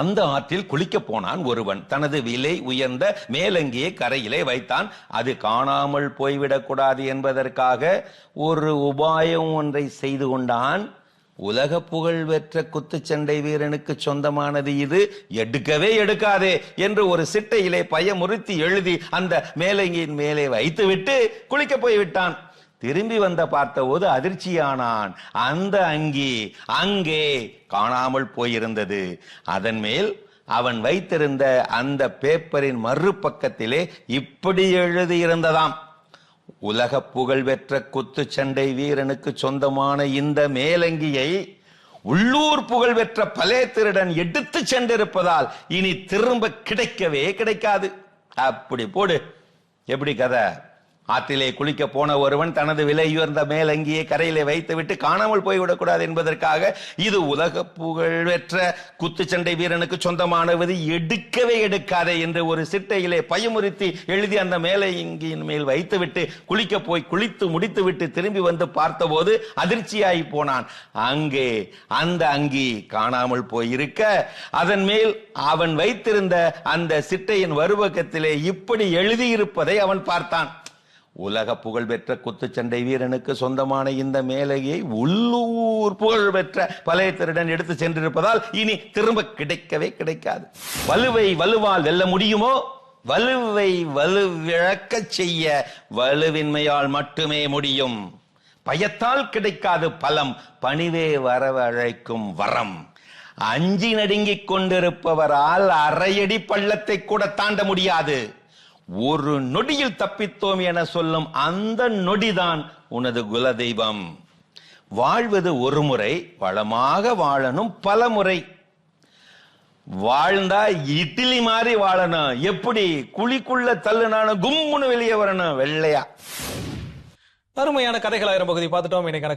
அந்த ஆற்றில் குளிக்க போனான் ஒருவன். தனது விலை உயர்ந்த மேலங்கியை கரையிலே வைத்தான். அது காணாமல் போய்விடக்கூடாது என்பதற்காக ஒரு உபாயம் ஒன்றை செய்து கொண்டான். உலக புகழ் பெற்ற குத்துச்சண்டை வீரனுக்கு சொந்தமானது இது. எடுக்கவே எடுக்காதே என்று ஒரு சிட்டையிலே பயமுறுத்தி எழுதி அந்த மேலங்கியின் மேலே வைத்துவிட்டு குளிக்க போய்விட்டான். திரும்பி வந்த பார்த்தபோது அதிர்ச்சியானான். அந்த அங்கி அங்கே காணாமல் போயிருந்தது. அதன் மேல் அவன் வைத்திருந்த அந்த பேப்பரின் மறுபக்கத்திலே இப்படி எழுதியிருந்ததாம் உலக புகழ்பெற்ற குத்துச்சண்டை வீரனுக்கு சொந்தமான இந்த மேலங்கியை உள்ளூர் புகழ்பெற்ற பலே திருடன் எடுத்து சென்றிருப்பதால் இனி திரும்ப கிடைக்கவே கிடைக்காது. அப்படி போடு. எப்படி கதை? ஆற்றிலே குளிக்க போன ஒருவன் தனது விலை உயர்ந்த மேலங்கியை கரையிலே வைத்துவிட்டு காணாமல் போய்விடக்கூடாது என்பதற்காக இது உலக புகழ்பெற்ற குத்துச்சண்டை வீரனுக்கு சொந்தமானவது எடுக்கவே எடுக்காதே என்று ஒரு சிட்டையிலே பயமுறுத்தி எழுதி அந்த மேலங்கியின் மேல் வைத்துவிட்டு குளிக்க போய் குளித்து முடித்துவிட்டு திரும்பி வந்து பார்த்தபோது அதிர்ச்சியாகி போனான். அங்கே அந்த அங்கி காணாமல் போயிருக்க அதன் மேல் அவன் வைத்திருந்த அந்த சிட்டையின் வருவகத்திலே இப்படி எழுதியிருப்பதை அவன் பார்த்தான். உலக புகழ்பெற்ற குத்துச்சண்டை வீரனுக்கு சொந்தமான இந்த மேலையை உள்ளூர் புகழ்பெற்ற பழைய திருடன் எடுத்து சென்றிருப்பதால் இனி திரும்ப கிடைக்கவே கிடைக்காது. வலுவை வலுவால் வெல்ல முடியுமோ? வலுவை வலுவிழக்கச் செய்ய வலுவின்மையால் மட்டுமே முடியும். பயத்தால் கிடைக்காது பலம் பணிவே வரவழைக்கும் வரம். அஞ்சி நடுங்கிக் கொண்டிருப்பவரால் அரையடி பள்ளத்தை கூட தாண்ட முடியாது. ஒரு நொடியில் தப்பித்தோம் என சொல்லும் அந்த நொடிதான் உனது குலதெய்வம். வாழ்வது ஒரு முறை வளமாக வாழணும் பல முறை. வாழ்ந்தா இட்லி மாதிரி வாழணும். எப்படி? குழிக்குள்ள தள்ளுனாலும் கும்முன்னு வெளியே வரணும் வெள்ளையா. அருமையான கதைகள் ஆயிரம் பகுதி பார்த்துட்டோம். இன்னைக்கு